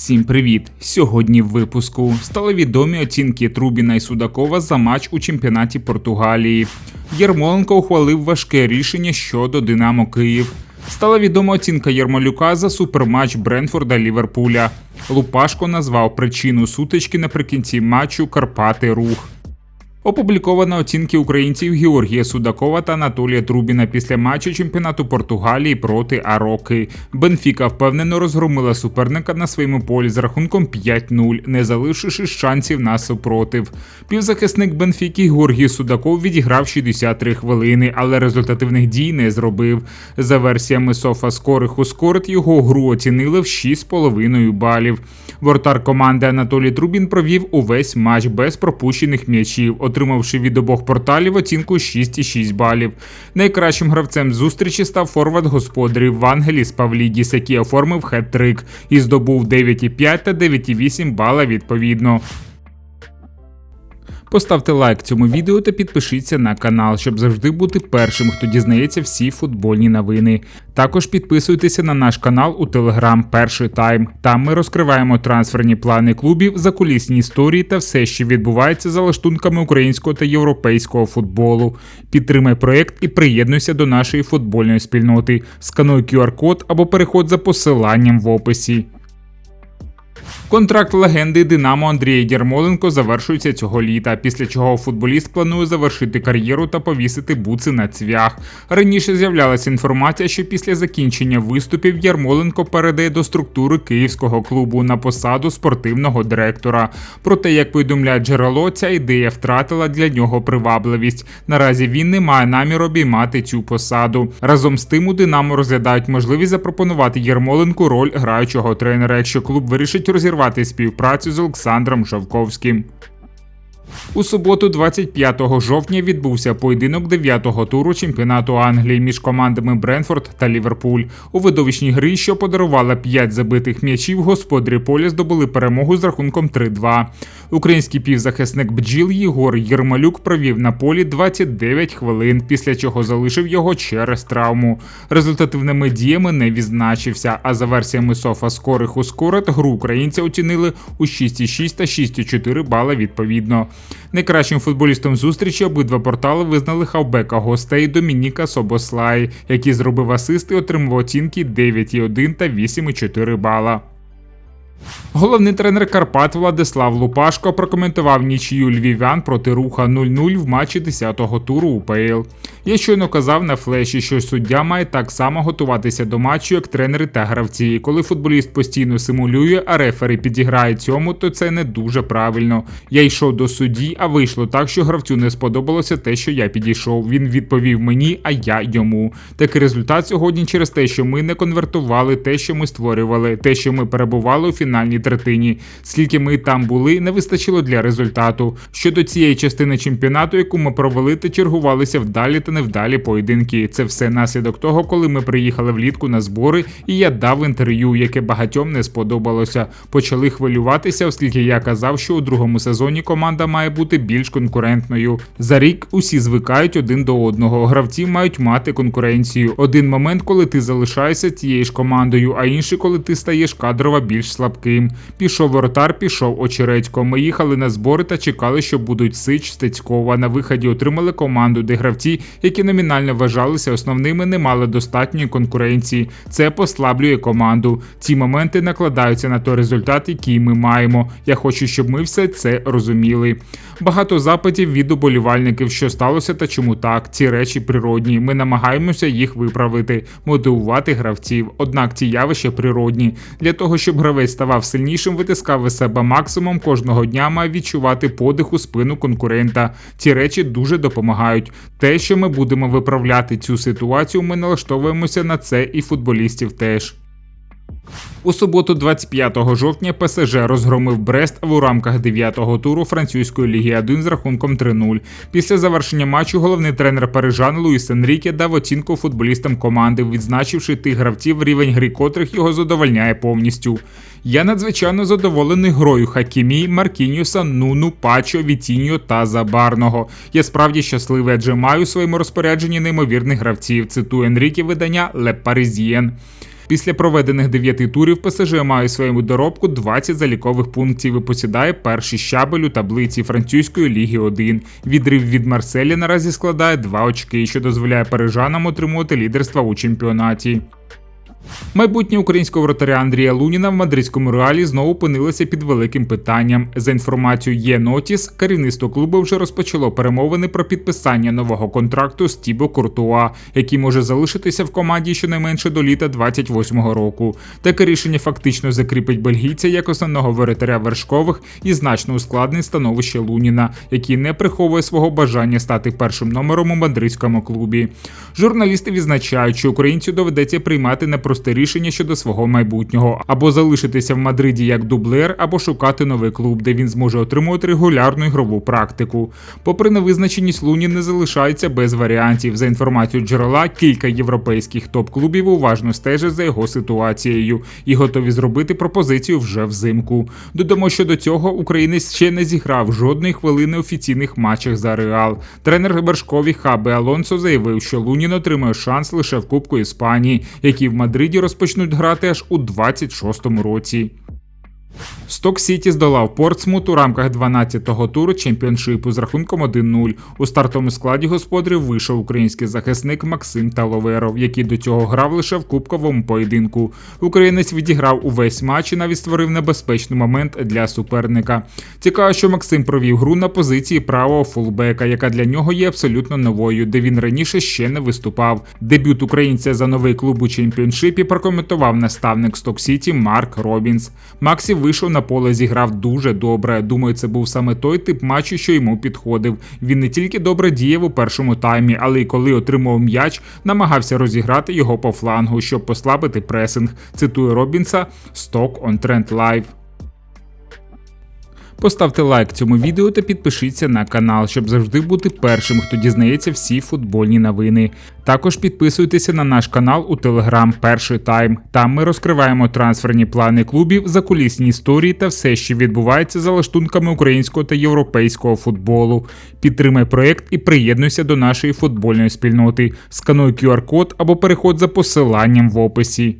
Всім привіт! Сьогодні в випуску стали відомі оцінки Трубіна і Судакова за матч у чемпіонаті Португалії. Єрмоленко ухвалив важке рішення щодо Динамо Київ. Стала відома оцінка Єрмолюка за суперматч Бренфорда Ліверпуля. Лупашко назвав причину сутички наприкінці матчу Карпати Рух. Опубліковано оцінки українців Георгія Судакова та Анатолія Трубіна після матчу чемпіонату Португалії проти Ароки. Бенфіка впевнено розгромила суперника на своєму полі з рахунком 5-0, не залишивши шансів на супротив. Півзахисник Бенфіки Георгій Судаков відіграв 63 хвилини, але результативних дій не зробив. За версіями Софа Скорих Ускорит його гру оцінили в 6,5 балів. Вортар команди Анатолій Трубін провів увесь матч без пропущених м'ячів отримавши від обох порталів оцінку 6,6 балів. Найкращим гравцем зустрічі став форвард господарів Вангеліс Павлідіс, який оформив хет-трик і здобув 9,5 та 9,8 бала відповідно. Поставте лайк цьому відео та підпишіться на канал, щоб завжди бути першим, хто дізнається всі футбольні новини. Також підписуйтеся на наш канал у Телеграм Перший Тайм. Там ми розкриваємо трансферні плани клубів, закулісні історії та все, що відбувається за лаштунками українського та європейського футболу. Підтримай проект і приєднуйся до нашої футбольної спільноти. Скануй QR-код або переход за посиланням в описі. Контракт легенди Динамо Андрія Єрмоленко завершується цього літа, після чого футболіст планує завершити кар'єру та повісити буци на цвях. Раніше з'являлася інформація, що після закінчення виступів Ярмоленко передає до структури київського клубу на посаду спортивного директора. Проте, як повідомляє джерело, ця ідея втратила для нього привабливість. Наразі він не має наміру обіймати цю посаду. Разом з тим у Динамо розглядають можливість запропонувати Єрмоленку роль граючого тренера, якщо клуб вирішить розірвати розірвати співпрацю з Олександром Жовковським. У суботу, 25 жовтня, відбувся поєдинок 9-го туру чемпіонату Англії між командами Бренфорд та Ліверпуль. У видовищній грі, що подарувала 5 забитих м'ячів, господарі поля здобули перемогу з рахунком 3-2. Український півзахисник бджіл Єгор Єрмалюк провів на полі 29 хвилин, після чого залишив його через травму. Результативними діями не відзначився. А за версіями Софа Скорих у Скорет гру українця оцінили у 6,6 та 6,4 бала відповідно. Найкращим футболістом зустрічі обидва портали визнали хавбека гостей Домініка Собослай, який зробив асист і отримав оцінки 9,1 та 8,4 бала. Головний тренер Карпат Владислав Лупашко прокоментував нічию львів'ян проти руха 0-0 в матчі 10-го туру УПЛ. Я щойно казав на флеші, що суддя має так само готуватися до матчу, як тренери та гравці. Коли футболіст постійно симулює, а рефери підіграє цьому, то це не дуже правильно. Я йшов до судді, а вийшло так, що гравцю не сподобалося те, що я підійшов. Він відповів мені, а я йому. Такий результат сьогодні через те, що ми не конвертували те, що ми створювали, те, що ми перебували у фінальній третині. Скільки ми там були, не вистачило для результату. Щодо цієї частини чемпіонату, яку ми провели, то чергувалися вдалі та невдалі поєдинки. Це все наслідок того, коли ми приїхали влітку на збори, і я дав інтерв'ю, яке багатьом не сподобалося. Почали хвилюватися, оскільки я казав, що у другому сезоні команда має бути більш конкурентною. За рік усі звикають один до одного. Гравці мають мати конкуренцію. Один момент, коли ти залишаєшся тією ж командою, а інший, коли ти стаєш кадрово більш слабким. Пішов воротар, пішов очередько. Ми їхали на збори та чекали, що будуть Сич, Стецькова. На виході отримали команду, де гравці, які номінально вважалися основними, не мали достатньої конкуренції. Це послаблює команду. Ці моменти накладаються на той результат, який ми маємо. Я хочу, щоб ми все це розуміли. Багато запитів від уболівальників, що сталося та чому так. Ці речі природні. Ми намагаємося їх виправити, мотивувати гравців. Однак ці явища природні. Для того, щоб гравець ставав сильнішим, сильнішим витискав із себе максимум кожного дня має відчувати подих у спину конкурента. Ці речі дуже допомагають. Те, що ми будемо виправляти цю ситуацію, ми налаштовуємося на це і футболістів теж. У суботу, 25 жовтня, ПСЖ розгромив Брест у рамках 9-го туру французької ліги 1 з рахунком 3-0. Після завершення матчу головний тренер Парижан Луїс Енріке дав оцінку футболістам команди, відзначивши тих гравців, рівень гри котрих його задовольняє повністю. Я надзвичайно задоволений грою Хакімі, Маркіньюса, Нуну, Пачо, Вітіньо та Забарного. Я справді щасливий, адже маю у своєму розпорядженні неймовірних гравців. Цитую Енріке видання Le Parisien. Після проведених дев'яти турів ПСЖ має в своєму доробку 20 залікових пунктів і посідає перший щабель у таблиці французької ліги 1. Відрив від Марселі наразі складає 2 очки, що дозволяє парижанам отримувати лідерство у чемпіонаті. Майбутнє українського вратаря Андрія Луніна в мадридському реалі знову опинилося під великим питанням. За інформацією є Нотіс, керівництво клубу вже розпочало перемовини про підписання нового контракту з Тібо Куртуа, який може залишитися в команді щонайменше до літа 28-го року. Таке рішення фактично закріпить бельгійця як основного воротаря вершкових і значно ускладнить становище Луніна, який не приховує свого бажання стати першим номером у мадридському клубі. Журналісти відзначають, що українцю доведеться приймати непросте рішення щодо свого майбутнього або залишитися в Мадриді як дублер, або шукати новий клуб, де він зможе отримувати регулярну ігрову практику. Попри невизначеність Лунін не залишається без варіантів. За інформацією джерела, кілька європейських топ-клубів уважно стежать за його ситуацією і готові зробити пропозицію вже взимку. Додамо, що до цього українець ще не зіграв жодної хвилини офіційних матчах за Реал. Тренер Бершкові Хабе Алонсо заявив, що Лунін отримає шанс лише в Кубку Іспанії, який в Мадриді розпочнуть грати аж у 26-му році. Сток Сіті здолав Портсмут у рамках 12-го туру чемпіоншипу з рахунком 1-0. У стартовому складі господарів вийшов український захисник Максим Таловеров, який до цього грав лише в кубковому поєдинку. Українець відіграв увесь матч і навіть створив небезпечний момент для суперника. Цікаво, що Максим провів гру на позиції правого фулбека, яка для нього є абсолютно новою, де він раніше ще не виступав. Дебют українця за новий клуб у чемпіоншипі прокоментував наставник Сток Сіті Марк Робінс. Максі вийшов на поле, зіграв дуже добре. Думаю, це був саме той тип матчу, що йому підходив. Він не тільки добре діяв у першому таймі, але й коли отримав м'яч, намагався розіграти його по флангу, щоб послабити пресинг. Цитує Робінса Stock on Trend Live. Поставте лайк цьому відео та підпишіться на канал, щоб завжди бути першим, хто дізнається всі футбольні новини. Також підписуйтеся на наш канал у Телеграм Перший Тайм. Там ми розкриваємо трансферні плани клубів, закулісні історії та все, що відбувається за лаштунками українського та європейського футболу. Підтримай проект і приєднуйся до нашої футбольної спільноти. Скануй QR-код або переходь за посиланням в описі.